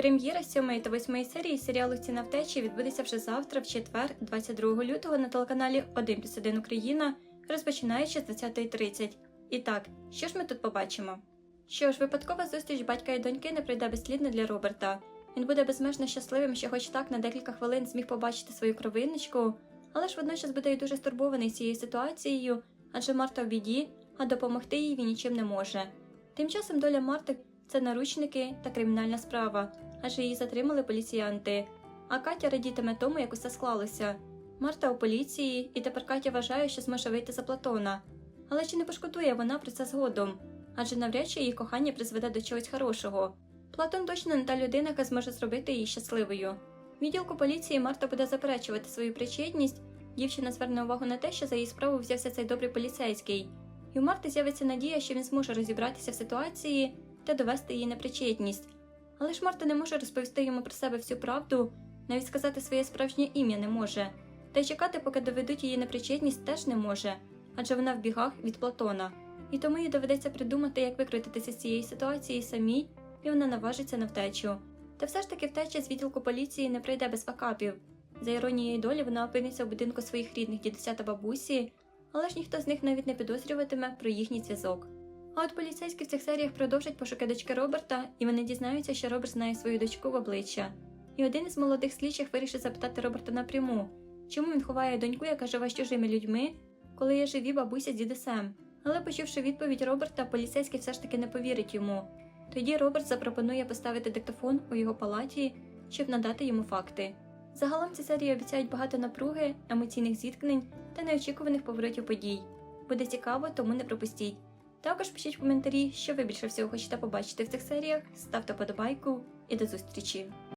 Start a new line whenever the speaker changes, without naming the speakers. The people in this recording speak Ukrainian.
Прем'єра 7 та 8 серії серіалу Ціна втечі відбудеться вже завтра, в четвер, 22 лютого, на телеканалі 1 плюс 1 Україна, розпочинаючи з 20.30. І так, що ж ми тут побачимо? Що ж, випадкова зустріч батька і доньки не пройде безслідно для Роберта. Він буде безмежно щасливим, що хоч так на декілька хвилин зміг побачити свою кровиночку, але ж водночас буде й дуже стурбований цією ситуацією, адже Марта в біді, а допомогти їй він нічим не може. Тим часом доля Марти це наручники та кримінальна справа, адже її затримали поліціянти. А Катя радітиме тому, як усе склалося. Марта у поліції, і тепер Катя вважає, що зможе вийти за Платона. Але чи не пошкодує вона про це згодом? Адже навряд чи її кохання призведе до чогось хорошого. Платон точно не та людина, яка зможе зробити її щасливою. В відділку поліції Марта буде заперечувати свою причетність. Дівчина зверне увагу на те, що за її справу взявся цей добрий поліцейський. І у Марти з'явиться надія, що він зможе розібратися в ситуації та довести її непричетність. Але ж Марта не може розповісти йому про себе всю правду, навіть сказати своє справжнє ім'я не може. Та й чекати, поки доведуть її непричетність, теж не може, адже вона в бігах від Платона. І тому їй доведеться придумати, як викрутитися з цієї ситуації самій, і вона наважиться на втечу. Та все ж таки втеча з відділку поліції не пройде без факапів. За іронією долі вона опиниться в будинку своїх рідних дідуся та бабусі, але ж ніхто з них навіть не підозрюватиме про їхній зв'язок. А от поліцейські в цих серіях продовжать пошуки дочки Роберта, і вони дізнаються, що Роберт знає свою дочку в обличчя. І один із молодих слідчих вирішить запитати Роберта напряму, чому він ховає доньку, яка живе з чужими людьми, коли є живі бабуся з дідусем. Але почувши відповідь Роберта, поліцейський все ж таки не повірить йому. Тоді Роберт запропонує поставити диктофон у його палаті, щоб надати йому факти. Загалом ці серії обіцяють багато напруги, емоційних зіткнень та неочікуваних поворотів подій. Буде цікаво, тому не пропустіть. Також пишіть в коментарі, що ви більше всього хочете побачити в цих серіях, ставте подобайку і до зустрічі!